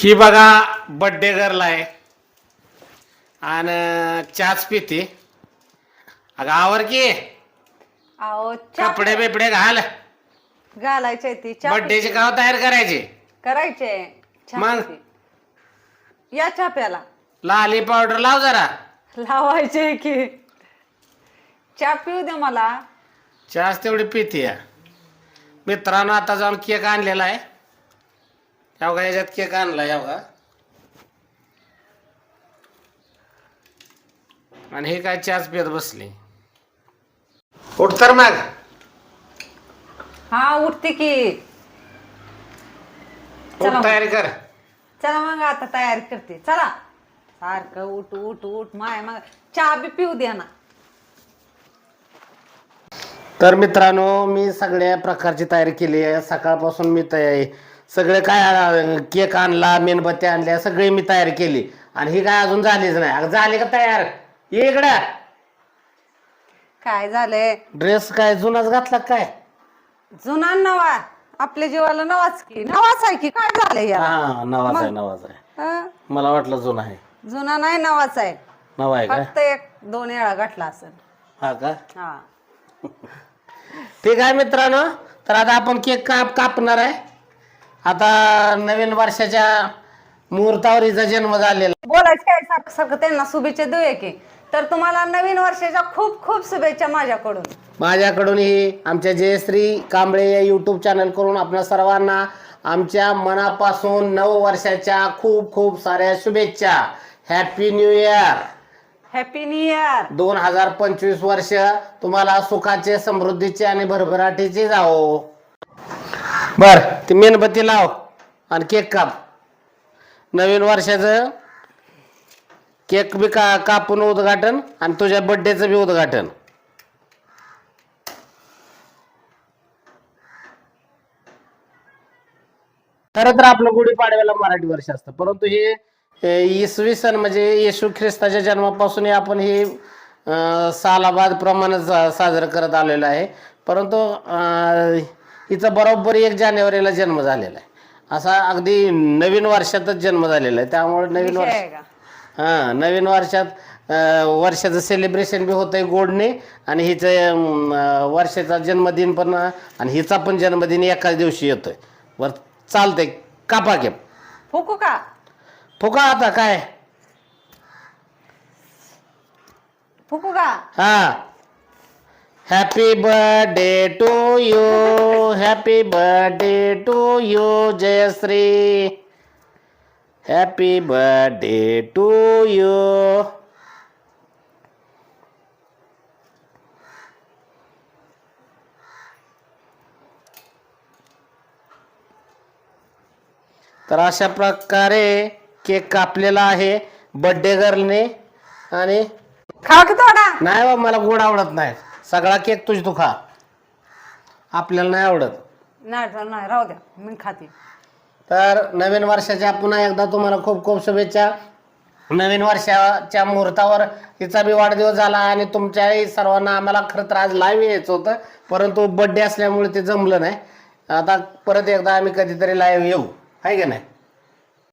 ही बघा birthday girl आहे. आणि चहाच पिते. अगं आवर की. अहो कपडे बिपडे घाल. घालायचे ती. बड्डेचे गाव तयार करायचे? करायचे. मग? पिते. या चहा प्याला. लाली पावडर लाव जरा. लावायचे की. चहा पिऊ दे मला. चहाच तेवढी पिते या मित्रांनो आता जाऊन केक आणलेला आहे. एवढा याच्यात केक आणला एवढा आणि हे काय चहाच पित बसली. उठ तर मग. हा उठते की. उठ चला. तयारी कर. चला मग आता तयारी करते. चला. सारखं उठ उठ उठ माय मग चहा बी पिऊ द्या ना. तर मित्रांनो मी सगळ्या प्रकारची तयारी केली आहे. सकाळपासून मी तयारी सगळे काय केक आणला मेणबत्ती आणल्या सगळी मी तयारी केली. आणि ही काय अजून झालीच नाही. अगं झाली का तयार? ये इकडं. काय झालंय? ड्रेस काय जुनाच घातला काय? जुना नवा. आपल्या जीवाला नवाच की. नवाच आहे की? काय झालंय या हा नवाच आहे नवाच आहे. मला वाटलं जुना आहे. जुना नाही नवाच आहे. नवा आहे का? फक्त एक दोन वेळा गाठला असेल. हा का? हा. ठीक आहे मित्रांनो तर आता आपण केक काप कापणार आहे. आता नवीन वर्षाच्या मुहूर्तावर हिचा जन्म झालेला. बोलायचं काय? सारखं सारखं त्यांना शुभेच्छा देऊया की. तर तुम्हाला नवीन वर्षाच्या खूप खूप शुभेच्छा माझ्याकडून. माझ्याकडून ही आमच्या जयश्री कांबळे या यूट्यूब चॅनल करून आपल्या सर्वांना आमच्या मनापासून नऊ वर्षाच्या खूप खूप साऱ्या शुभेच्छा. Happy new year happy new year दोन हजार पंचवीस वर्ष तुम्हाला सुखाचे समृद्धीचे आणि भरभराटीचे जाओ बर. ती मेणबत्ती लाव आणि केक काप. नवीन वर्षाचं केक बी का कापून उद्घाटन आणि तुझ्या बड्डेचं बी उद्घाटन. खरं तर आपलं गुढीपाडव्याला मराठी वर्ष असतं. परंतु हे इसवी सन म्हणजे येशू ख्रिस्ताच्या जन्मापासूनही आपण हे सालाबाद प्रमाणे साजरं करत आलेलं आहे. परंतु हिचा बरोबर एक जानेवारीला जन्म झालेला आहे. असा अगदी नवीन वर्षातच जन्म झालेला आहे. त्यामुळे नवीन विषय वर्ष आहे का? हां नवीन वर्षात अ, वर्षाचं सेलिब्रेशन बी होतंय गोडने आणि हिचं अ, वर्षाचा जन्मदिन पण आणि हिचा पण जन्मदिन एकाच दिवशी येतोय. वर चालतंय कापा केप फुकू का? फुका आता काय? फुकू का? हा. Happy birthday to you happy birthday to you Jayashree happy birthday to you तर अशा प्रकारे केक कापलेला आहे बर्थडे गर्लने आणि खा की थोडा नाही बा मला गोड आवडत नाही. सगळा केक तुझ तू खा. आपल्याला नाही आवडत. नाही तर नाही राहू द्या मी खाते. तर नवीन वर्षाच्या पुन्हा एकदा तुम्हाला खूप खूप शुभेच्छा. नवीन वर्षाच्या मुहूर्तावर तिचा बी वाढदिवस झाला आणि तुमच्याही सर्वांना आम्हाला खरं तर आज लाईव्ह यायचं होतं परंतु बड्डे असल्यामुळे ते जमलं नाही. आता परत एकदा आम्ही कधीतरी लाईव्ह येऊ आहे का नाही?